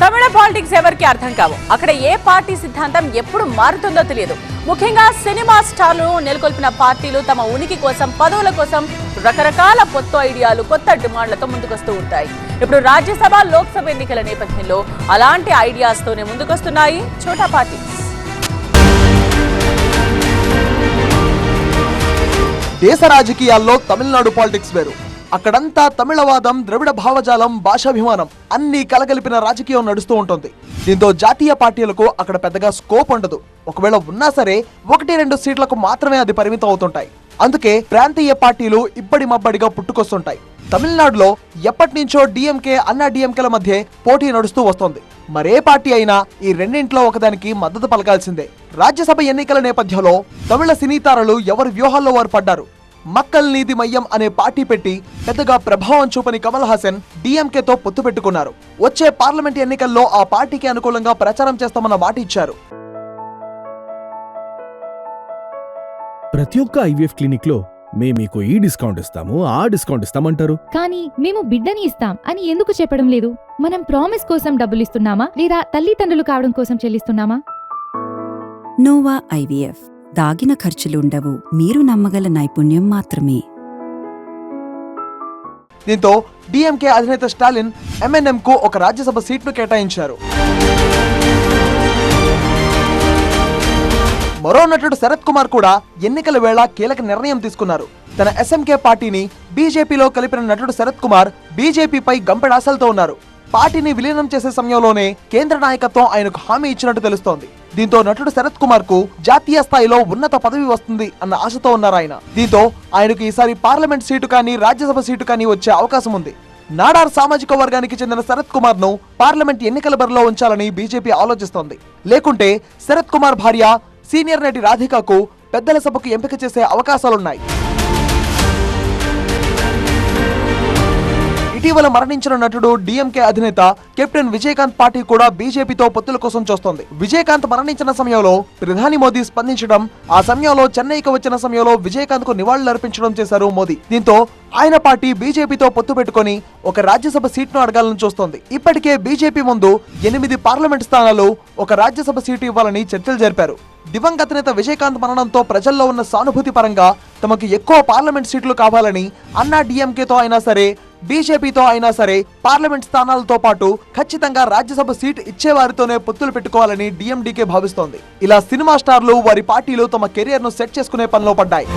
తమిళ politics ఎవరికి అర్థం కావు. అక్కడ ఏ పార్టీ సిద్ధాంతం ఎప్పుడు మారుతుందో తెలియదు. ముఖ్యంగా సినిమా స్టార్లు నెలకొల్పిన పార్టీలు తమ ఉనికి కోసం పదవుల కోసం రకరకాల కొత్త ఐడియాలు కొత్త డిమాండ్లతో ముందుకొస్తూ ఉంటాయి. ఇప్పుడు రాజ్యసభ లోక్సభ ఎన్నికల నేపథ్యంలో అలాంటి ఐడియాస్తోనే ముందుకొస్తున్నాయి చోటా పార్టీస్. దేశ రాజకీయాల్లో తమిళనాడు పాలిటిక్స్ వేరు. అక్కడంతా తమిళవాదం ద్రవిడ భావజాలం భాషాభిమానం అన్ని కలగలిపిన రాజకీయం నడుస్తూ ఉంటుంది. దీంతో జాతీయ పార్టీలకు అక్కడ పెద్దగా స్కోప్ ఉండదు. ఒకవేళ ఉన్నా సరే ఒకటి రెండు సీట్లకు మాత్రమే అది పరిమితం అవుతుంటాయి. అందుకే ప్రాంతీయ పార్టీలు ఇబ్బడి మబ్బడిగా పుట్టుకొస్తుంటాయి. తమిళనాడులో ఎప్పటి నుంచో డిఎంకే అన్నా డిఎంకేల మధ్య పోటీ నడుస్తూ వస్తోంది. మరే పార్టీ అయినా ఈ రెండింట్లో ఒకదానికి మద్దతు పలకాల్సిందే. రాజ్యసభ ఎన్నికల నేపథ్యంలో తమిళ సినీతారలు ఎవరి వ్యూహాల్లో వారు పడ్డారు? మక్కల్ నీతి మయ్యం అనే పార్టీ పెట్టి పెద్దగా ప్రభావం చూపని కమల్ హాసన్ డిఎంకేతో పొత్తు పెట్టుకున్నారు. వచ్చే పార్లమెంట్ ఎన్నికల్లో ఆ పార్టీకి అనుకూలంగా ప్రచారం చేస్తామన్న మాట ఇచ్చారు. ప్రతి ఒక్క ఐవీఎఫ్ క్లినిక్లో మేము మీకు ఈ డిస్కౌంట్ ఇస్తాము ఆ డిస్కౌంట్ ఇస్తామంటారు. కానీ మేము బిడ్డని ఇస్తాం అని ఎందుకు చెప్పడం లేదు? మనం ప్రామిస్ కోసం డబ్బులు ఇస్తున్నామా లేదా తల్లిదండ్రులు కావడం కోసం చెల్లిస్తున్నామా? నోవా ఐవీఎఫ్ దాగిన ఖర్చులుండవు. మీరు నమ్మగల నైపుణ్యం మాత్రమే. దీంతో డిఎంకే అధినేత స్టాలిన్ ఎంఎన్ఎం కు ఒక రాజ్యసభ సీట్ను కేటాయించారు. మరో నటుడు శరత్ కుమార్ కూడా ఎన్నికల వేళ కీలక నిర్ణయం తీసుకున్నారు. తన ఎస్ఎంకే పార్టీని బీజేపీలో కలిపిన నటుడు శరత్ కుమార్ బీజేపీపై గంపెడాసలతో ఉన్నారు. పార్టీని విలీనం చేసే సమయంలోనే కేంద్ర నాయకత్వం ఆయనకు హామీ ఇచ్చినట్టు తెలుస్తోంది. దీంతో నటుడు శరత్ కుమార్కు జాతీయ స్థాయిలో ఉన్నత పదవి వస్తుంది అన్న ఆశతో ఉన్నారు ఆయన దీంతో ఆయనకు ఈసారి పార్లమెంట్ సీటు కానీ రాజ్యసభ సీటు కానీ వచ్చే అవకాశం ఉంది. నాడార్ సామాజిక వర్గానికి చెందిన శరత్ కుమార్ను పార్లమెంట్ ఎన్నికల బరిలో ఉంచాలని బీజేపీ ఆలోచిస్తోంది. లేకుంటే శరత్ కుమార్ భార్య సీనియర్ నటి రాధికకు పెద్దల సభకు ఎంపిక చేసే అవకాశాలున్నాయి. ఇటీవల మరణించిన నటుడు డిఎంకే అధినేత కెప్టెన్ విజయకాంత్ పార్టీ కూడా బీజేపీతో పొత్తుల కోసం చూస్తోంది. విజయకాంత్ మరణించిన సమయంలో ప్రధాని మోదీ స్పందించడం ఆ సమయంలో చెన్నైకి వచ్చిన సమయంలో విజయకాంత్కు నివాళులర్పించడం చేశారు మోదీ. దీంతో ఆయన పార్టీ బీజేపీతో పొత్తు పెట్టుకొని ఒక రాజ్యసభ సీట్ను అడగాలని చూస్తోంది. ఇప్పటికే బీజేపీ ముందు ఎనిమిది పార్లమెంట్ స్థానాలు ఒక రాజ్యసభ సీటు ఇవ్వాలని చర్చలు జరిపారు. దివంగత నేత విజయకాంత్ మరణంతో ప్రజల్లో ఉన్న సానుభూతి పరంగా తమకు ఎక్కువ పార్లమెంట్ సీట్లు కావాలని అన్నా డిఎంకేతో అయినా సరే బీజేపీతో అయినా సరే పార్లమెంట్ స్థానాలతో పాటు ఖచ్చితంగా రాజ్యసభ సీట్ ఇచ్చేవారితోనే పొత్తులు పెట్టుకోవాలని డిఎండికే భావిస్తోంది. ఇలా సినిమా స్టార్లు వారి పార్టీలు తమ కెరియర్ను సెట్ చేసుకునే పనిలో పడ్డాయి.